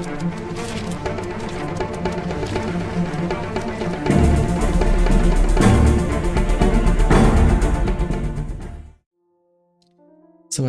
สวั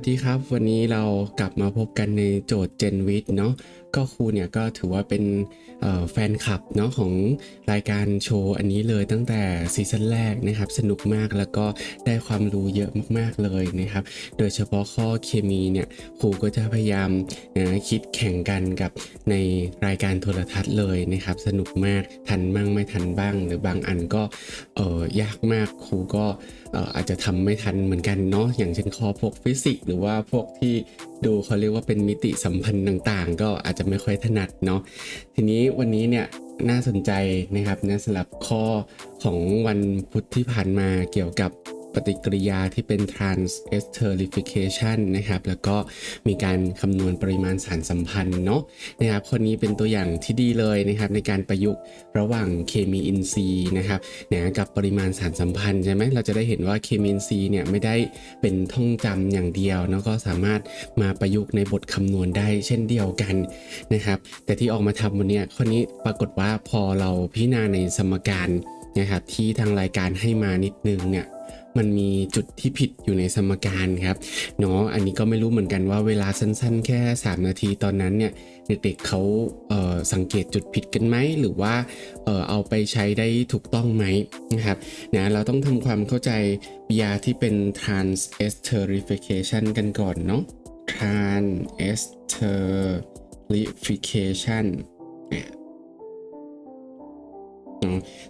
สดีครับ วันนี้เรากลับมาพบกันในโจทย์ Gen w i t เนาะก็ครูเนี่ยก็ถือว่าเป็นแฟนคลับเนาะของรายการโชว์อันนี้เลยตั้งแต่ซีซั่นแรกนะครับ สนุกมากแล้วก็ได้ความรู้เยอะมากๆเลยนะครับ โดยเฉพาะข้อเคมีเนี่ยครูก็จะพยายามนะคิดแข่งกันกับในรายการโทรทัศน์เลยนะครับ สนุกมากทันบ้างไม่ทันบ้าง หรือบางอันก็เออยากมากครูก็เอ่ออาจจะทำไม่ทันเหมือนกันเนาะอย่างเช่นข้อพวกฟิสิกส์หรือว่าพวกที่ดูเขาเรียกว่าเป็นมิติสัมพันธ์ต่างๆ ก็อาจจะไม่ค่อยถนัดเนาะทีนี้วันนี้เนี่ยน่าสนใจนะครับนะสำหรับข้อของวันพุธที่ผ่านมาเกี่ยวกับ ปฏิกิริยาที่เป็น trans esterification นะครับ แล้วก็มีการคำนวณปริมาณสารสัมพันธ์เนาะนะครับ คนนี้เป็นตัวอย่างที่ดีเลยนะครับ ในการประยุกต์ระหว่างเคมีอินทรีย์นะครับนะกับปริมาณสารสัมพันธ์ใช่ไหมเราจะได้เห็นว่าเคมีอินทรีย์เนี่ยไม่ได้เป็นท่องจำอย่างเดียวแล้วก็สามารถมาประยุกต์ในบทคำนวณได้เช่นเดียวกันนะครับ แต่ที่ออกมาทำวันนี้ยข้อนี้ปรากฏว่าพอเราพิจารณาในสมการนะครับที่ทางรายการให้มานิดนึงเนี่ย มันมีจุดที่ผิดอยู่ในสมการครับเนาะอันนี้ก็ไม่รู้เหมือนกันว่าเวลาสั้นๆ แค่ 3 นาทีตอนนั้นเนี่ยเด็กๆเขาเสังเกตจุดผิดกันไหมหรือว่าเออเอาไปใช้ได้ถูกต้องไหมนะครับนะเราต้องทำความเข้าใจยาที่เป็น trans esterification กันก่อนเนาะ trans esterification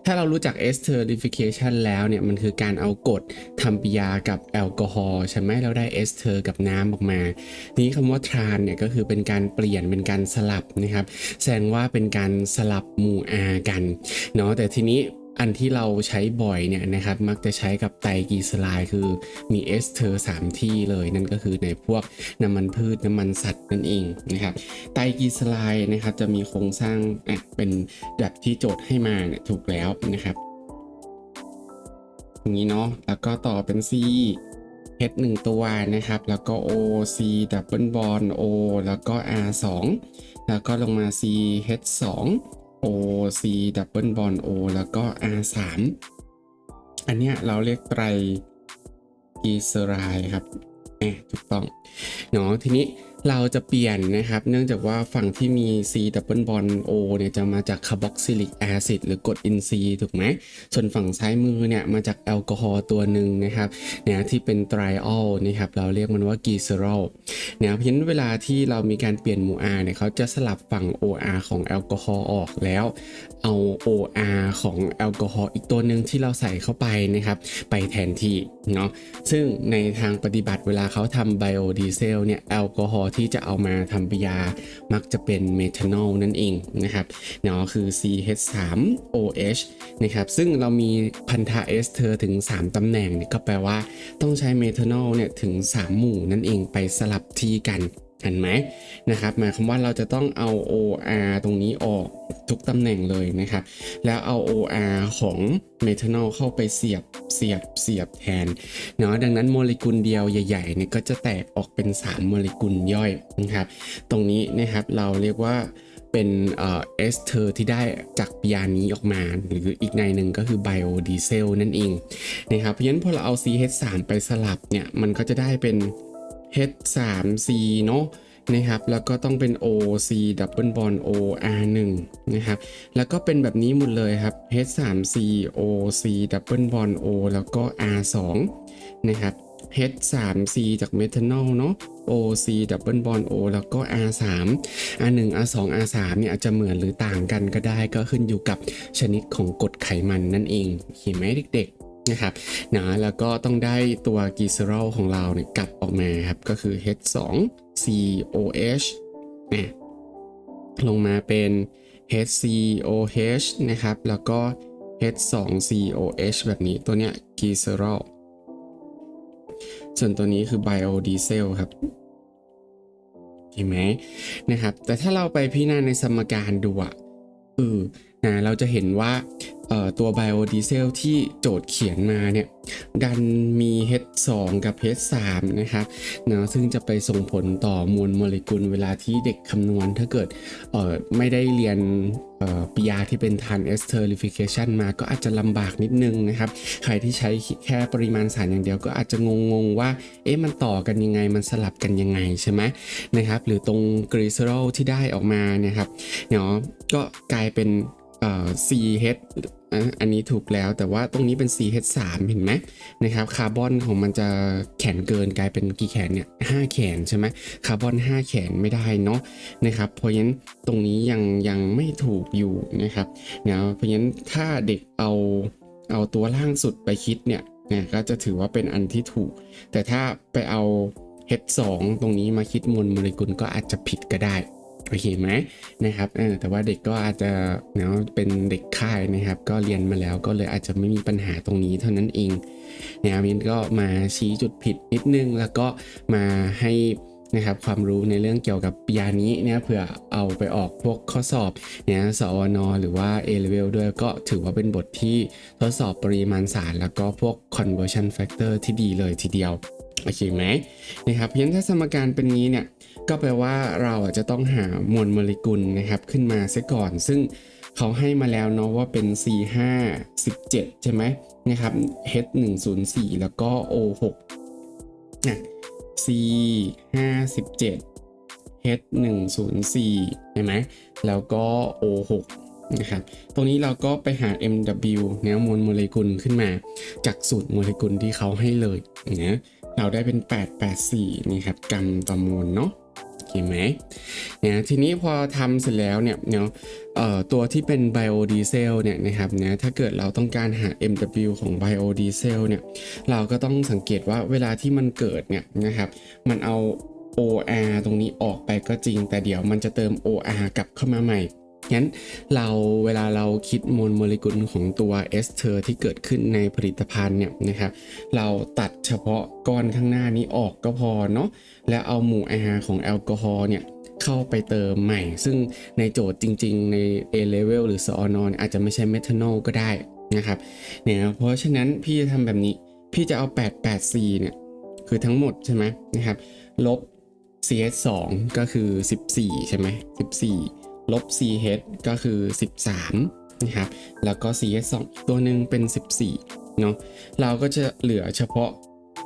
ถ้าเรารู้จัก esterification แล้วเนี่ย มันคือการเอากรดทำปฏิกิริยากับแอลกอฮอล์ใช่ไหมเราได้เอสเทอร์กับน้ำออกมา นี้คำว่าทรานเนี่ยก็คือเป็นการเปลี่ยนเป็นการสลับนะครับ แสดงว่าเป็นการสลับหมู่อากันเนาะแต่ทีนี้ อันที่เราใช้บ่อยเนี่ยนะครับมักจะใช้กับไตรกลีเซอไรด์คือมีเอสเทอร์3ที่เลยนั่นก็คือในพวกน้ำมันพืชน้ำมันสัตว์นั่นเองนะครับไตรกลีเซอไรด์นะครับจะมีโครงสร้างอะเป็นแบบที่โจทย์ให้มาเนี่ยถูกแล้วนะครับอย่างนี้เนาะแล้วก็ต่อเป็น C H 1ตัวนะครับ แล้วก็ O C double bond O แล้วก็ R 2แล้วก็ลงมา C H 2 O C double bond O แล้วก็ R 3อันเนี้ยเราเรียกไตรกีเซอไรด์ครับแอบถูกต้องเนาะทีนี้ เราจะเปลี่ยนนะครับ เนื่องจากว่าฝั่งที่มี C double bond O เนี่ยจะมาจากคาร์บอกซิลิกแอซิดหรือกรดอินทรีย์ถูกไหม ส่วนฝั่งซ้ายมือเนี่ยมาจากแอลกอฮอล์ตัวหนึ่งนะครับเนี่ยที่เป็นไตรออลนะครับเราเรียกมันว่ากีเซอรอลเนี่ยเพราะฉะนั้นเวลาที่เรามีการเปลี่ยนหมู่ R เนี่ยเขาจะสลับฝั่ง OR ของแอลกอฮอล์ออกแล้ว เอา OR ของแอลกอฮอล์อีกตัวหนึ่งที่เราใส่เข้าไปนะครับไปแทนที่ เนาะซึ่งในทางปฏิบัติเวลาเขาทำไบโอดีเซลเนี่ยแอลกอฮอล์ที่จะเอามาทำปิยา มักจะเป็นเมทานอลนั่นเองนะครับเนาะคือ CH3OH นะครับซึ่งเรามีพันธะเอสเทอร์ถึง 3ตำแหน่งเนี่ยก็แปลว่าต้องใช้เมทานอลเนี่ยถึง 3 หมู่นั่นเองไปสลับที่กัน เห็นไหมนะครับหมายความว่าเราจะต้องเอา OR ตรงนี้ออกทุกตำแหน่งเลยนะครับ แล้วเอา OR ของเมทานอลเข้าไปเสียบเสียบเสียบแทนเนาะดังนั้นโมเลกุลเดียวใหญ่ๆเนี่ยก็จะแตกออกเป็น 3 โมเลกุลย่อยนะครับตรงนี้นะครับเราเรียกว่าเป็นเอสเทอร์ที่ได้จากปิยานี้ออกมา หรืออีกในหนึ่งก็คือไบโอดีเซลนั่นเองนะครับเพราะฉะนั้นพอเราเอา CH3 ไปสลับเนี่ยมันก็จะได้เป็น H3C เนาะนะครับแล้วก็ต้องเป็น OC double bond OR1 นะครับแล้วก็เป็นแบบนี้หมดเลยครับ H3C OC double bond O แล้วก็ R2 นะครับ H3C จากเมทานอลเนาะ OC double bond O แล้วก็ R3 R1 R2 R3 เนี่ยอาจจะเหมือนหรือต่างกันก็ได้ก็ขึ้นอยู่กับชนิดของกรดไขมันนั่นเองเห็นไหมเด็ก นะครับนะแล้วก็ต้องได้ตัวกีเซอรอลของเราเนี่ยกลับออกมาครับ ก็คือ H2 COH นะลงมาเป็น HCOH นะครับ แล้วก็ H2COH แบบนี้ตัวเนี้ยกีเซอรอลส่วนตัวนี้คือไบโอดีเซลครับเห็นไหมนะครับ แต่ถ้าเราไปพิจารณาในสมการดูอะเออนะเราจะเห็นว่า ตัวไบโอดีเซลที่โจทย์เขียนมาเนี่ย ดันมี H2 กับ H3 นะครับเนาะซึ่งจะไปส่งผลต่อมวลโมเลกุลเวลาที่เด็กคำนวณถ้าเกิดไม่ได้เรียนปิยาที่เป็นทานเอสเทอริฟิเคชันมาก็อาจจะลำบากนิดนึงนะครับ ใครที่ใช้แค่ปริมาณสารอย่างเดียวก็อาจจะงงๆว่า เอ๊ะมันต่อกันยังไงมันสลับกันยังไงใช่ไหมนะครับ หรือตรงกรีเซอรอลที่ได้ออกมาเนี่ยครับเนาะก็กลายเป็น CH อันนี้ถูกแล้วแต่ว่าตรงนี้เป็น CH3 เห็นไหมนะครับคาร์บอนของมันจะแข็งเกินกลายเป็นกี่แขนเนี่ยห้าแขนใช่ไหมคาร์บอน5 แขนไม่ได้เนาะนะครับเพราะฉะนั้นตรงนี้ยังยังไม่ถูกอยู่นะครับเนาะเพราะฉะนั้นถ้าเด็กเอาเอาตัวล่างสุดไปคิดเนี่ยนี่ยก็จะถือว่าเป็นอันที่ถูก แต่ถ้าไปเอา H2 ตรงนี้มาคิดมวลโมเลกุลก็อาจจะผิดก็ได้ โอเคไหมนะครับเออแต่ว่าเด็กก็อาจจะเนาะเป็นเด็กค่ายนะครับ ก็เรียนมาแล้วก็เลยอาจจะไม่มีปัญหาตรงนี้เท่านั้นเองนะครับมินก็มาชี้จุดผิดนิดนึง แล้วก็มาให้นะครับความรู้ในเรื่องเกี่ยวกับยานี้เนี่ยเผื่อเอาไปออกพวกข้อสอบเนี่ยสอนหรือว่า A level ด้วยก็ถือว่าเป็นบทที่ทดสอบปริมาณสาร แล้วก็พวก conversion factor ที่ดีเลยทีเดียว โอเคไหมนะครับเพียงถ้าสมการเป็นนี้เนี่ย ก็แปลว่าเราอะจะต้องหามวลโมเลกุลนะครับขึ้นมาเสียก่อน ซึ่งเขาให้มาแล้วเนาะว่าเป็น C 5 17 ใช่ไหมนะครับ H 1 0 4 แล้วก็ O 6 นะ C 5 17 H 1 0 4 ใช่ไหมแล้วก็ O 6 นะครับ ตรงนี้เราก็ไปหา MW นวมวลโมเลกุลขึ้นมา จากสูตรโมเลกุลที่เขาให้เลยนะเราได้เป็น 884 นี่ครับ กรัมต่อมวลเนาะ โอเคไหมเนี่ยทีนี้พอทำเสร็จแล้วเนี่ยเนาะเอ่อตัวที่เป็นไบโอดีเซลเนี่ยนะครับเนี่ยถ้าเกิดเราต้องการหา MW ของไบโอดีเซลเนี่ยเราก็ต้องสังเกตว่าเวลาที่มันเกิดเนี่ยนะครับมันเอา OR ตรงนี้ออกไปก็จริง แต่เดี๋ยวมันจะเติม OR กลับเข้ามาใหม่ งั้นเราเวลาเราคิดมวลโมเลกุลของตัวเอสเทอร์ที่เกิดขึ้นในผลิตภัณฑ์เนี่ยนะครับเราตัดเฉพาะก้อนข้างหน้านี้ออกก็พอเนาะแล้วเอาหมู่อาหารของแอลกอฮอล์เนี่ยเข้าไปเติมใหม่ ซึ่งในโจทย์จริง ๆ ใน A level หรือสอนอนอาจจะไม่ใช่เมทานอลก็ได้นะครับเนี่ยเพราะฉะนั้นพี่จะทำแบบนี้พี่จะเอา 884 เนี่ยคือทั้งหมดใช่ไหมนะครับลบ CH2 ก็คือ 14 ใช่ไหม14 ลบ CH ก็คือ 13 นะครับ แล้วก็ CH2 ตัวหนึ่งเป็น 14 เนาะ เราก็จะเหลือเฉพาะ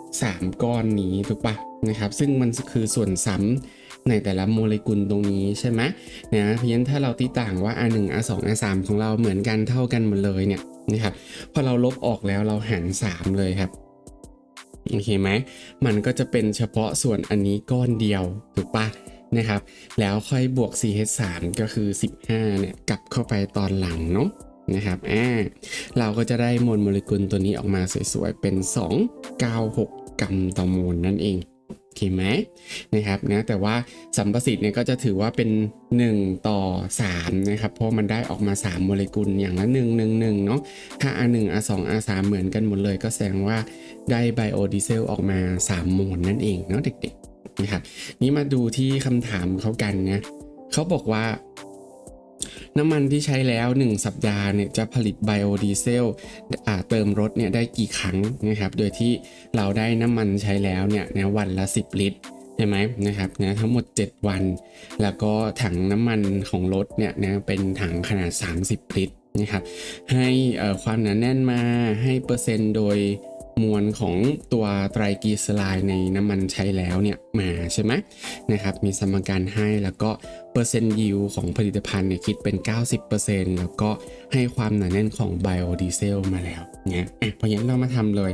3 ก้อนนี้ถูกปะนะครับ ซึ่งมันคือส่วนซ้ำในแต่ละโมเลกุลตรงนี้ใช่ไหมนะเพราะฉะนั้นถ้าเราตีต่างว่า R1 R2 R3 ของเราเหมือนกันเท่ากันหมดเลยเนี่ยนะครับ พอเราลบออกแล้วเราหาร 3 เลยครับโอเคไหม มันก็จะเป็นเฉพาะส่วนอันนี้ก้อนเดียวถูกปะ นะครับ แล้วค่อยบวก CH3 ก็คือ 15 เนี่ย กลับเข้าไปตอนหลังเนาะนะครับอ่าเราก็จะได้มวลโมเลกุลตัวนี้ออกมาสวยๆ เป็น 296 กรัมต่อมวลนั่นเองโอเคไหมนะครับนะแต่ว่าสัมประสิทธิ์เนี่ยก็จะถือว่าเป็น 1 ต่อ 3 นะครับ เพราะมันได้ออกมา 3 โมเลกุลอย่างละ 1 1 1 เนาะถ้า R1 R2 R3 เหมือนกันหมดเลย ก็แสดงว่าได้ไบโอดีเซลออกมา 3 โมลนั่นเองเนาะเด็กๆ นะครับนี่มาดูที่คำถามเขากันนะเขาบอกว่า น้ำมันที่ใช้แล้ว 1 สัปดาห์เนี่ยจะผลิตไบโอดีเซลเติมรถเนี่ยได้กี่ครั้งนะครับโดยที่เราได้น้ำมันใช้แล้วเนี่ยนะวันละ 10 ลิตรใช่ไหมนะครับนะทั้งหมด 7 วัน แล้วก็ถังน้ำมันของรถเนี่ยนะเป็นถังขนาด 30 ลิตรนะครับให้ความหนาแน่นมาให้เปอร์เซ็นต์โดย มวลของตัวไตรกลีเซอไรด์ในน้ำมันใช้แล้วเนี่ยมาใช่ไหมนะครับมีสมการให้แล้วก็เปอร์เซ็นต์ยิวของผลิตภัณฑ์เนี่ยคิดเป็น 90%แล้วก็ให้ความหนาแน่นของไบโอดีเซลมาแล้วเนี่ยอะเพราะงั้นเรามาทำเลย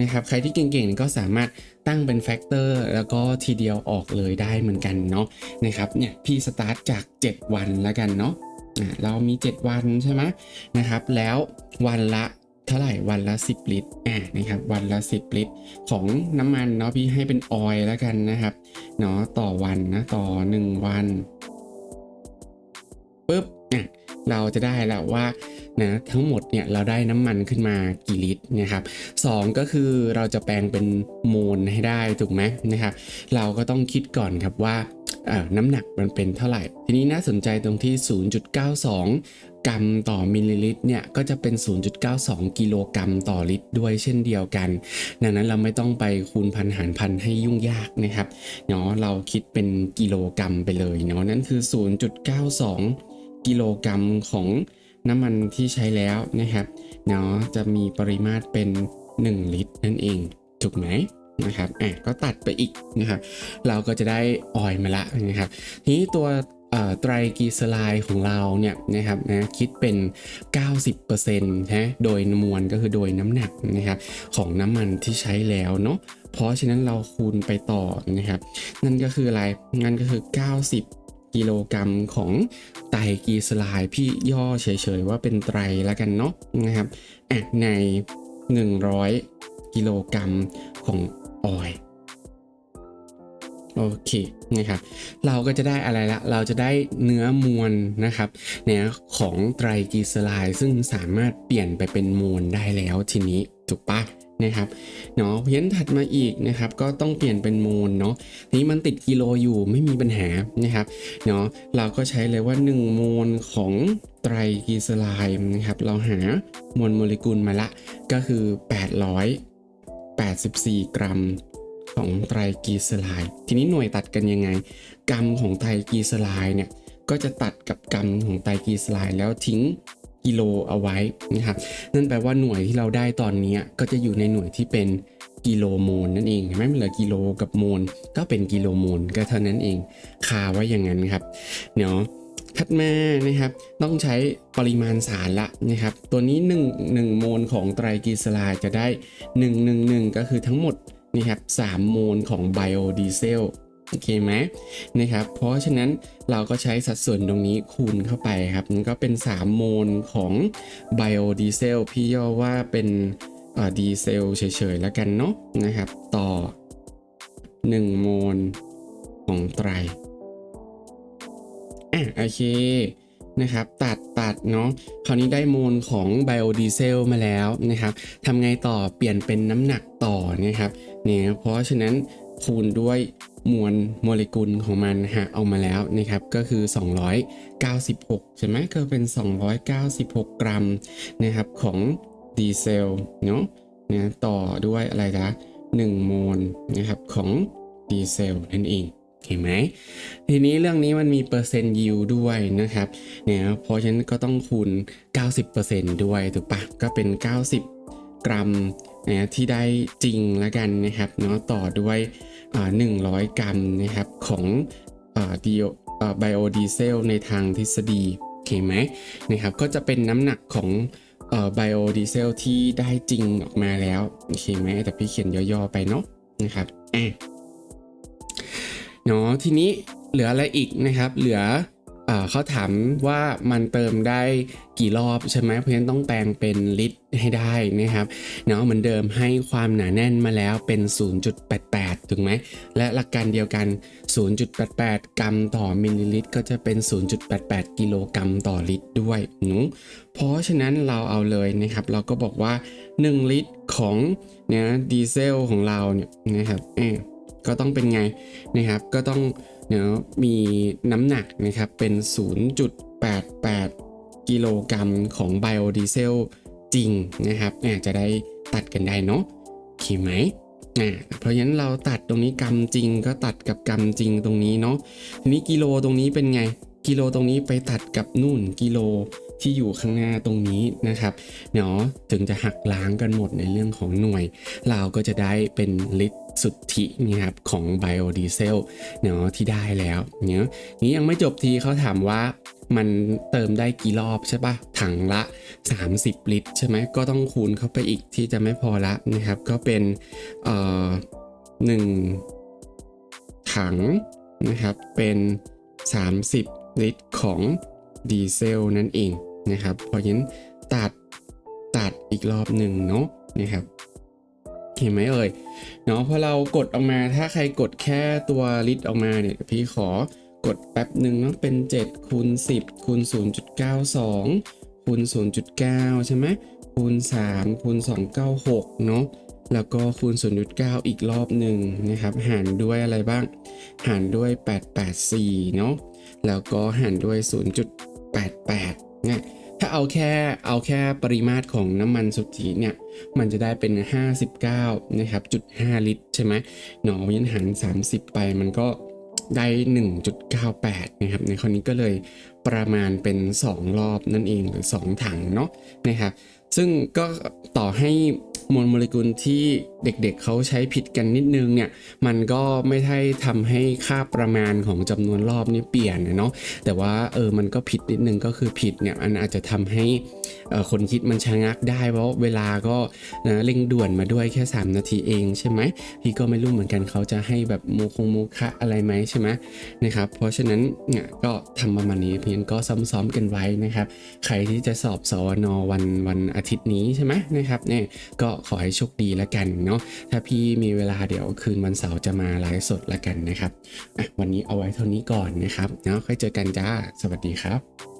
นะครับใครที่เก่งๆก็สามารถตั้งเป็นแฟกเตอร์แล้วก็ทีเดียวออกเลยได้เหมือนกันเนาะนะครับเนี่ยพี่สตาร์ทจาก 7 วันแล้วกันเนาะอะเรามี 7 วันใช่ไหมนะครับ แล้ววันละ เท่าไหร่วันละ 10 ลิตรอ่านะครับวันละ 10 ลิตร ของน้ำมันเนาะพี่ให้เป็นออยล์แล้วกันนะครับเนาะต่อวันนะต่อ 1 วันปุ๊บอะเราจะได้แล้วว่านะทั้งหมดเนี่ยเราได้น้ำมันขึ้นมากี่ลิตรนะครับสองก็คือเราจะแปลงเป็นโมลให้ได้ถูกไหมนะครับเราก็ต้องคิดก่อนครับว่า น้ำหนักมันเป็นเท่าไหร่ ทีนี้น่าสนใจตรงที่ 0.92 กรัมต่อมิลลิลิตรเนี่ยก็จะเป็น 0.92 กิโลกรัมต่อลิตรด้วยเช่นเดียวกัน ดังนั้นเราไม่ต้องไปคูณพันหารพันให้ยุ่งยากนะครับเนาะเราคิดเป็นกิโลกรัมไปเลยเนาะนั่นคือ 0.92 กิโลกรัมของน้ำมันที่ใช้แล้วนะครับเนาะจะมีปริมาตรเป็น 1 ลิตรนั่นเองถูกไหม นะครับอะก็ตัดไปอีกนะครับเราก็จะได้ออยมาละนะครับทีนี้ตัวไตรกีเซอไรด์ของเราเนี่ยนะครับนะคิดเป็น 90%นะโดยมวลก็คือโดยน้ำหนักนะครับของน้ำมันที่ใช้แล้วเนาะเพราะฉะนั้นเราคูณไปต่อนะครับนั่นก็คืออะไรนั่นก็คือ 90กิโลกรัมของไตรกีเซอไรด์พี่ย่อเฉยๆว่าเป็นไตรแล้วกันเนาะนะครับอะใน 100 กิโลกรัมของ ออยโอเคนะครับเราก็จะได้อะไรละ เราจะได้เนื้อมวลนะครับเนี่ยของไตรกลีเซอไรด์ซึ่งสามารถเปลี่ยนไปเป็นมวลได้แล้วทีนี้ถูกปะนะครับเนาะเพี้ยนถัดมาอีกนะครับก็ต้องเปลี่ยนเป็นโมลเนาะทีนี้มันติดกิโลอยู่ไม่มีปัญหานะครับเนาะเราก็ใช้เลยว่า 1 โมลของไตรกลีเซอไรด์นะครับเราหามวลโมเลกุลมาละก็คือ 84 กรัมของไตรกีเซอไรด์ทีนี้หน่วยตัดกันยังไง กรัมของไตรกีเซอไรด์เนี่ยก็จะตัดกับกรัมของไตรกีเซอไรด์แล้วทิ้งกิโลเอาไว้นะครับนั่นแปลว่าหน่วยที่เราได้ตอนนี้ก็จะอยู่ในหน่วยที่เป็นกิโลโมลนั่นเองเห็นไหมมันเหลือกิโลกับโมลก็เป็นกิโลโมลก็เท่านั้นเองคาไว้อย่างนั้นครับเนาะ ถัดมานะครับต้องใช้ปริมาณสารละนะครับตัวนี้ 1 1 โมลของไตรกลีเซอไรด์จะได้ 111 ก็คือทั้งหมดนะครับ3โมลของไบโอดีเซลโอเคไหมนะครับเพราะฉะนั้นเราก็ใช้สัดส่วนตรงนี้คูณเข้าไปครับมันก็เป็น 3 โมลของไบโอดีเซลพี่ย่อว่าเป็นดีเซลเฉยๆแล้วกันเนาะนะครับต่อ 1 โมลของไตร อะโอเคนะครับตัดตัดเนาะคราวนี้ได้โมลของไบโอดีเซลมาแล้วนะครับทำไงต่อเปลี่ยนเป็นน้ำหนักต่อนะครับเนี่ยเพราะฉะนั้นคูณด้วยมวลโมเลกุลของมันหาเอามาแล้วนะครับก็คือ 296 ใช่ไหมก็เป็น 296 กรัมนะครับของดีเซลเนาะนะต่อด้วยอะไรนะ1โมลนะครับของดีเซลนั่นเอง โอเคไหมทีนี้เรื่องนี้มันมีเปอร์เซ็นต์ยิวด้วยนะครับเนี่ยเพราะฉะนั้นก็ต้องคูณ 90%ด้วยถูกปะก็เป็น 90 กรัมนะที่ได้จริงแล้วกันนะครับเนาะต่อด้วยอ่า100กรัมนะครับของอ่าดีอ่ไบโอดีเซลในทางทฤษฎีโอเคไหมนะครับก็จะเป็นน้ำหนักของเอ่อไบโอดีเซลที่ได้จริงออกมาแล้วโอเคไหมแต่พี่เขียนย่อๆไปเนาะนะครับอะ เนาะทีนี้เหลืออะไรอีกนะครับ เหลือเขาถามว่ามันเติมได้กี่รอบใช่ไหมเพราะฉะนั้นต้องแปลงเป็นลิตรให้ได้นะครับเนาะเหมือนเดิมให้ความหนาแน่นมาแล้วเป็น 0.88 ถูกไหม และหลักการเดียวกัน 0.88 กรัมต่อมิลลิลิตร ก็จะเป็น 0.88 กิโลกรัมต่อลิตรด้วยหนูเพราะฉะนั้นเราเอาเลยนะครับ เราก็บอกว่า 1 ลิตรของเนี่ยดีเซลของเราเนี่ยนะครับเออ ก็ต้องเป็นไงนะครับ ก็ต้องเนาะมีน้ำหนักนะครับเป็น 0.88 กิโลกรัมของไบโอดีเซลจริงนะครับอาจจะได้ตัดกันได้เนาะโอเคไหมอ่าเพราะฉะนั้นเราตัดตรงนี้กรัมจริงก็ตัดกับกรัมจริงตรงนี้เนาะทีนี้กิโลตรงนี้เป็นไง กิโลตรงนี้ไปตัดกับนู่นกิโล ที่อยู่ข้างหน้าตรงนี้นะครับเนาะถึงจะหักล้างกันหมดในเรื่องของหน่วย เราก็จะได้เป็นลิตรสุทธินะครับของไบโอดีเซลเนาะที่ได้แล้วเนาะนี้ยังไม่จบทีเขาถามว่ามันเติมได้กี่รอบใช่ปะถังละ 30 ลิตรใช่ไหมก็ต้องคูณเข้าไปอีกที่จะไม่พอละนะครับ ก็เป็นเอ่อหนึ่งถังนะครับเป็น 30 ลิตรของดีเซลนั่นเอง นะครับเพราะฉะนั้นตัดตัดอีกรอบหนึ่งเนาะนะครับเห็นไหมเอ่ยเนาะพอเรากดออกมาถ้าใครกดแค่ตัวลิตรออกมาเนี่ยพี่ขอกดแป๊บหนึ่งเนาะเป็น7คูณ10คูณ0.92คูณ0.9 ใช่ไหมคูณ3คูณ296เนาะแล้วก็คูณ 0.9 อีกรอบหนึ่งนะครับ หารด้วยอะไรบ้าง หารด้วย 884 เนาะ แล้วก็หารด้วย 0.88เนี่ย ถ้าเอาแค่เอาแค่ปริมาตรของน้ำมันสุทธิเนี่ย มันจะได้เป็น 59นะครับจุด5ลิตรใช่ไหมหนอยันหาร 30 ไปมันก็ได้ 1.98 นะครับ ในข้อนี้ก็เลยประมาณเป็น 2 รอบนั่นเองหรือ 2 ถังเนาะนะครับ ซึ่งก็ต่อให้ มวลโมเลกุลที่เด็กๆเขาใช้ผิดกันนิดนึงเนี่ยมันก็ไม่ได้ทำให้ค่าประมาณของจำนวนรอบนี้เปลี่ยนนะเนาะแต่ว่าเออมันก็ผิดนิดนึงก็คือผิดเนี่ยมันอาจจะทำให้ คนคิดมันชะงักได้เพราะเวลาก็นะเร่งด่วนมาด้วยแค่ 3 นาทีเองใช่ไหมพี่ก็ไม่รู้เหมือนกันเขาจะให้แบบโมคงโมคะอะไรไหมใช่ไหมนะครับเพราะฉะนั้นเนี่ยก็ทำประมาณนี้เพียงก็ซ้อมๆกันไว้นะครับ ใครที่จะสอบสวนวันวันอาทิตย์นี้ใช่ไหมนะครับเนี่ยก็ขอให้โชคดีล้วกันเนาะถ้าพี่มีเวลาเดี๋ยวคืนวันเสาร์จะมาไลฟ์สดล้วกันนะครับวันนี้เอาไว้เท่านี้ก่อนนะครับเนาะค่อยเจอกันจ้า สวัสดีครับ